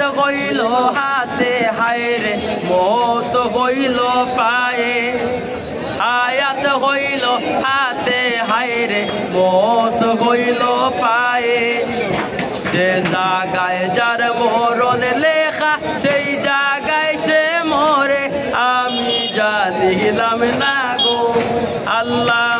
হায়াত গইল হাতে হায়রে মত গইল পায়ে। হায়াত গইল হাতে হায়রে মত গইল পায়ে। যে জাগায় যার মরণ লেখা, সেই জায়গায় সে মরে। আমি জানিলাম না গো, আল্লাহ